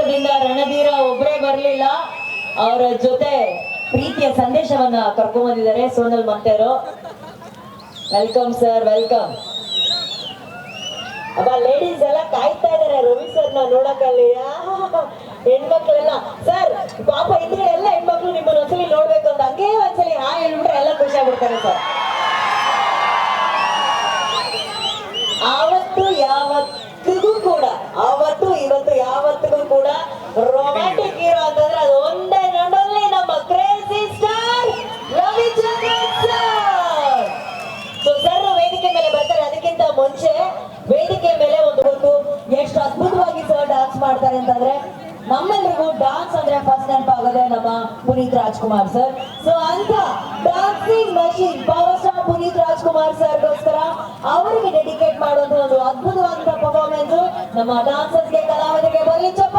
ಚಿತ್ರದಿಂದ ರಣಧೀರ ಒಬ್ಬರೇ ಬರಲಿಲ್ಲ. ಅವರ ಜೊತೆ ಪ್ರೀತಿಯ ಸಂದೇಶವನ್ನ ಕರ್ಕೊಂಡ್ ಬಂದಿದ್ದಾರೆ Sonal Monteiro welcome sir welcome ಅಬ್ಬ ಲೇಡೀಸ್ ಎಲ್ಲ ಕಾಯ್ತಾ ಇದಾರೆ ರವಿ ಸರ್ನ ನೋಡಕ್ಕಲ್ಲಿ. ಹೆಣ್ಮಕ್ಳೆಲ್ಲ. ಸರ್ ಪಾಪ ಇದ್ರೆ ಎಲ್ಲ ಹೆಣ್ಮಕ್ಳು ನಿಮ್ಮನ್ನ ಒಂದ್ಸಲಿ ನೋಡ್ಬೇಕು ಅಂತ ಹಂಗೆ ಒಂದ್ಸಲಿ ಹಾ ಹೇಳ್ಬಿಟ್ರೆ ಎಲ್ಲ ಖುಷಿ ಆಗ್ಬಿಡ್ತಾರೆ ಸರ್ ಮುಂಚೆ ವೇದಿಕೆ ಮೇಲೆ ಒಂದು ಎಷ್ಟು ಅದ್ಭುತವಾಗಿ ಸರ್ ಡಾನ್ಸ್ ಮಾಡ್ತಾರೆ ಅಂತಂದ್ರೆ ನಮ್ಮೆಲ್ರಿಗೂ ಡಾನ್ಸ್ ಅಂದ್ರೆ ಫಸ್ಟ್ ನೆನಪಾಗೋದೇ ನಮ್ಮ ಪುನೀತ್ ರಾಜ್ಕುಮಾರ್ ಸರ್ ಸೊ ಅಂತ dancing machine power star Puneeth Rajkumar ಸರ್ಗೋಸ್ಕರ ಅವರಿಗೆ ಡೆಡಿಕೇಟ್ ಮಾಡುವಂತ ಒಂದು ಅದ್ಭುತವಾದಂತಹ ಪರ್ಫಾರ್ಮೆನ್ಸ್ ನಮ್ಮ ಡಾನ್ಸರ್ಸ್ಗೆ ಕಲಾವಿದರಿಗೆ ಬರಲಿ ಚಪ್ಪ